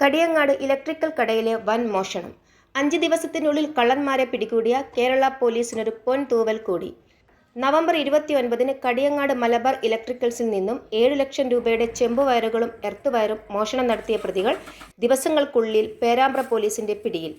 Kadiyangad electrical കടയിലെ വൻ മോഷണം. അഞ്ച് ദിവസത്തിനുള്ളിൽ കള്ളന്മാരെ പിടികൂടിയ കേരള പോലീസിനൊരു പൊൻതൂവൽ കൂടി. നവംബർ ഇരുപത്തിയൊൻപതിന് കടിയങ്ങാട് മലബാർ ഇലക്ട്രിക്കൽസിൽ നിന്നും ഏഴ് ലക്ഷം രൂപയുടെ ചെമ്പ് വയറുകളും എർത്ത് വയറും മോഷണം നടത്തിയ പ്രതികൾ ദിവസങ്ങൾക്കുള്ളിൽ പേരാമ്പ്ര പോലീസിന്റെ പിടിയിൽ.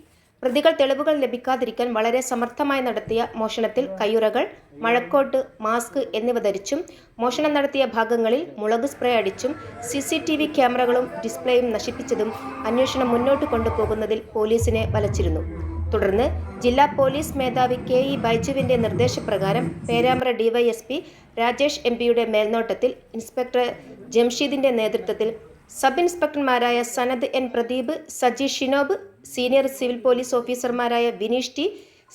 പ്രതികൾ തെളിവുകൾ ലഭിക്കാതിരിക്കാൻ വളരെ സമർത്ഥമായി നടത്തിയ മോഷണത്തിൽ കയ്യുറകൾ മഴക്കോട്ട് മാസ്ക് എന്നിവ ധരിച്ചും മോഷണം നടത്തിയ ഭാഗങ്ങളിൽ മുളക് സ്പ്രേ അടിച്ചും സി സി ടി വി ക്യാമറകളും ഡിസ്പ്ലേയും നശിപ്പിച്ചതും അന്വേഷണം മുന്നോട്ട് കൊണ്ടുപോകുന്നതിൽ പോലീസിനെ വലച്ചിരുന്നു. തുടർന്ന് ജില്ലാ പോലീസ് മേധാവി കെ ഇ ബൈജുവിന്റെ നിർദ്ദേശപ്രകാരം പേരാമ്പ്ര ഡിവൈഎസ്പി രാജേഷ് എം പിയുടെ മേൽനോട്ടത്തിൽ ഇൻസ്പെക്ടർ ജംഷീദിന്റെ നേതൃത്വത്തിൽ sub ഇൻസ്പെക്ടർമാരായ Sanad N Pradeep Saji Shinob senior civil police ഓഫീസർമാരായ Vineesh T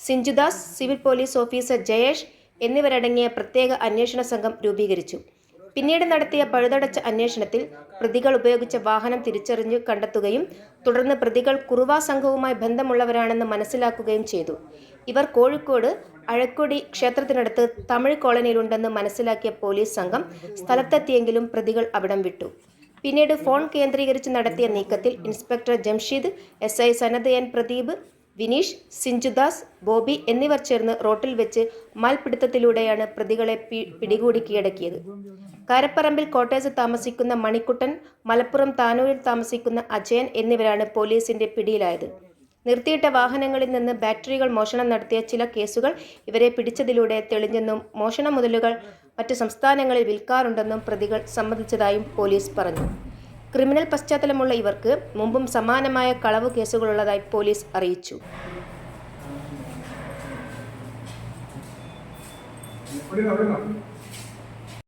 Sinchudas civil police officer Jayesh എന്നിവരടങ്ങിയ പ്രത്യേക അന്വേഷണ സംഘം രൂപീകരിച്ചു. പിന്നീട് നടത്തിയ പഴുതടച്ച അന്വേഷണത്തിൽ പ്രതികൾ ഉപയോഗിച്ച വാഹനം തിരിച്ചറിഞ്ഞു കണ്ടെത്തുകയും തുടർന്ന് പ്രതികൾ കുറുവ സംഘവുമായി ബന്ധമുള്ളവരാണെന്ന് മനസ്സിലാക്കുകയും ചെയ്തു. ഇവർ കോഴിക്കോട് അഴക്കൊടി ക്ഷേത്രത്തിനടുത്ത് തമിഴ് കോളനിയിലുണ്ടെന്ന് മനസ്സിലാക്കിയ പോലീസ് സംഘം സ്ഥലത്തെത്തിയെങ്കിലും പ്രതികൾ അവിടം വിട്ടു. പിന്നീട് ഫോൺ കേന്ദ്രീകരിച്ച് നടത്തിയ നീക്കത്തിൽ inspector Jamsheed S I Sanad N Pradeep Vineesh Sinchudas Bobby എന്നിവർ ചേർന്ന് റോട്ടിൽ വെച്ച് മൽപിടുത്തത്തിലൂടെയാണ് പ്രതികളെ പിടികൂടി കീഴടക്കിയത്. കാരപ്പറമ്പിൽ കോട്ടേഴ്സ് താമസിക്കുന്ന മണിക്കുട്ടൻ മലപ്പുറം താനൂരിൽ താമസിക്കുന്ന അജയൻ എന്നിവരാണ് പോലീസിന്റെ പിടിയിലായത്. നിർത്തിയിട്ട വാഹനങ്ങളിൽ നിന്ന് ബാറ്ററികൾ മോഷണം നടത്തിയ ചില കേസുകൾ ഇവരെ പിടിച്ചതിലൂടെ തെളിഞ്ഞെന്നും മോഷണ മുതലുകൾ മറ്റു സംസ്ഥാനങ്ങളിൽ വിൽക്കാറുണ്ടെന്നും പ്രതികൾ സമ്മതിച്ചതായും പോലീസ് പറഞ്ഞു. ക്രിമിനൽ പശ്ചാത്തലമുള്ള ഇവർക്ക് മുമ്പും സമാനമായ കളവ് കേസുകളുള്ളതായി പോലീസ് അറിയിച്ചു.